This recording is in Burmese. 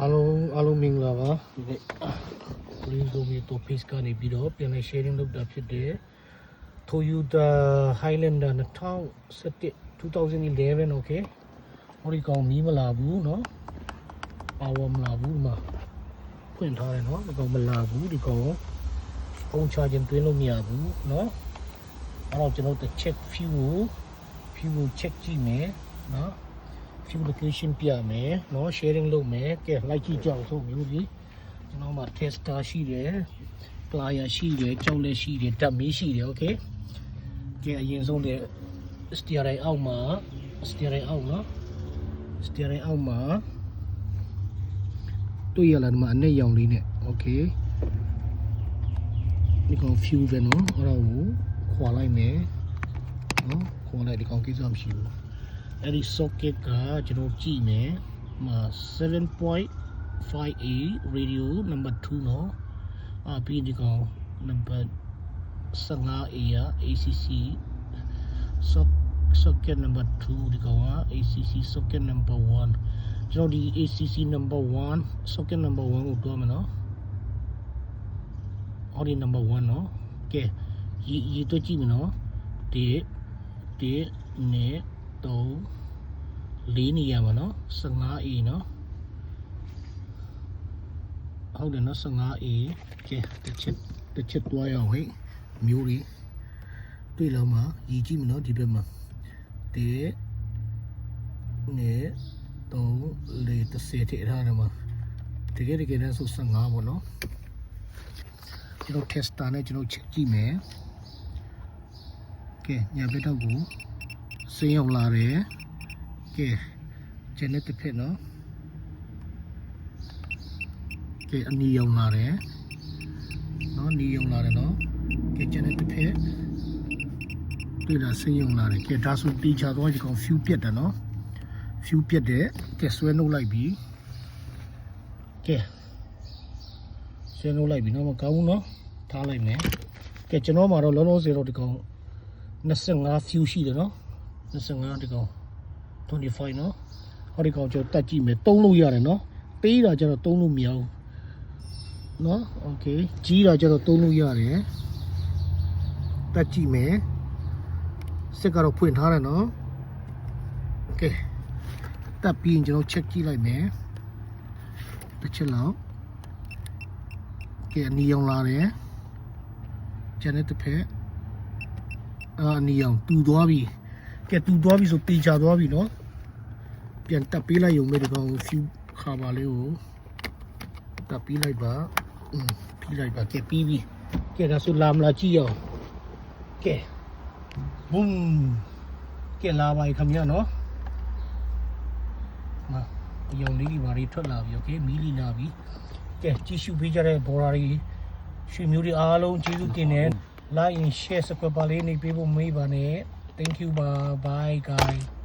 အားလုံးအားလုံးမင်္ဂလာပါဒီနေ့ Green Zone ရဲ့ page ကနေပြီးတော့ပြန်လည် sharing လုပ်တာဖြစ်တယ် Toyota Highlander 2017 2011 okay ဟောဒီကောင်မီးမလာဘူးเนาะ power မလာဘူးဒီမှာဖွင့်ထားတယ်เนาะဒီကောင်မလာဘူးဒီကောင်ဖုန်း charging တွင်းလို့မရဘူးเนาะအဲ့တော့ကျွန်တော်တို့ check fuel fuel check ကြည့်မယ်เนาะ fuel location ပြမယ်เนาะ sharing လုပ်မယ်ကဲ like ကြည့်ကြအောင်ဆိုမျိုးကြီးကျွန်တော်မှာ tester ရှိတယ် plier ရှိတယ်ကြောက်လက်ရှိတယ်ဓာတ်မီးရှိတယ် okay ကဲအရင်ဆုံးတဲ့ steering အောက်မှာ steering အောက်เนาะ steering အောက်မှာတွေ့ရလားဒီမှာအနဲ့ရောင်လေးနဲ့ okay ဒီကောင် fuel ပဲเนาะအဲ့ဒါကိုခွာလိုက်မယ်เนาะခွာလိုက်ဒီကောင်ကိစ္စမရှိဘူး အဲ့ဒီ socket ကကျွန်တော်ကြည့်မယ်ဟို7.5A radio number 2เนาะအာပြီးဒီကောင် number 15A ရ ACC sock- socket number 2ဒီကောင်က ACC socket number 1ကျွန်တော်ဒီ ACC number 1 socket number 1ကိုတွားမယ်เนาะဟောဒီ number 1เนาะကဲရီရီတွက်ကြည့်မယ်เนาะဒီဒီနဲ့ 3 4နေရပါနော် 15A နော်ဟုတ်တယ်နော် 15A ကဲတစ်ချက်တစ်ချက်တွားရအောင်ဟိမျိုးတွေတွေ့လောက်မှာရည်ကြည့်မနော်ဒီဘက်မှာတဲ့နဲ့3 4 30ထိထားတယ်မှာတကယ်တကယ်တမ်းဆို15ပေါ့နော်ကျွန်တော် tester နဲ့ကျွန်တော် check ကြည့်မယ်ကဲညာဘက်တော့ကို င်းရောက်လာတယ်ကဲကျန်တဲ့တစ်ဖက်နော်ကဲအနီရောင်လာတယ်နော်နီရောင်လာတယ်နော်ကဲကျန်တဲ့တစ်ဖက်တွေ့လားဆင်းရောင်လာတယ်ကဲဒါဆိုတီချာတော့ဒီကောင် view ပြတ်တယ်နော် view ပြတ်တယ်ကဲဆွဲနှုတ်လိုက်ပြီကဲဆွဲနှုတ်လိုက်ပြီနော်မကောင်းဘူးနော်ထားလိုက်မယ်ကဲကျွန်တော်မှာတော့လုံးလုံးစေတော့ဒီကောင်25 view ရှိတယ်နော် 25ဒီကောင် 25เนาะဟောဒီကောင်ကျွန်တော်တက်ကြည့်မယ်တုံးလို့ရတယ်เนาะပေးတာကျတော့တုံးလို့မရဘူးเนาะโอเคကြီးတာကျတော့တုံးလို့ရတယ်တက်ကြည့်မယ်စစ်ကတော့ဖွင့်ထားတယ်เนาะโอเคတက်ပြီးရင်ကျွန်တော် check ကြည့်လိုက်မယ်တစ်ချက်လောက်ကဲအနီရောင်လာတယ်ကျန်တဲ့တစ်ဖက်အာအနီရောင်တူသွားပြီ ကဲတူသွားပြီဆိုတေချာသွားပြီနော်ပြန်တက်ပေးလိုက်ရုံပဲဒီကောင်ကို few ခါပါလေးကိုတက်ပေးလိုက်ပါอืมပြီးလိုက်ပါကဲပြီးပြီကဲဒါဆိုလာမလားကြည့်ရအောင်ကဲဘုံကဲလာပါခမရနော်မဒီရုံလေးဒီဘာတွေထွက်လာပြီโอเคမီလီလာပြီကဲကြည့်ရှုပေးကြတဲ့ဘော်ရာတွေရွှေမျိုးတွေအားလုံးကျေးဇူးတင်တယ် like and share subscribe ပါလေးနေပေးဖို့မေးပါနဲ့ Thank you. Bye bye guys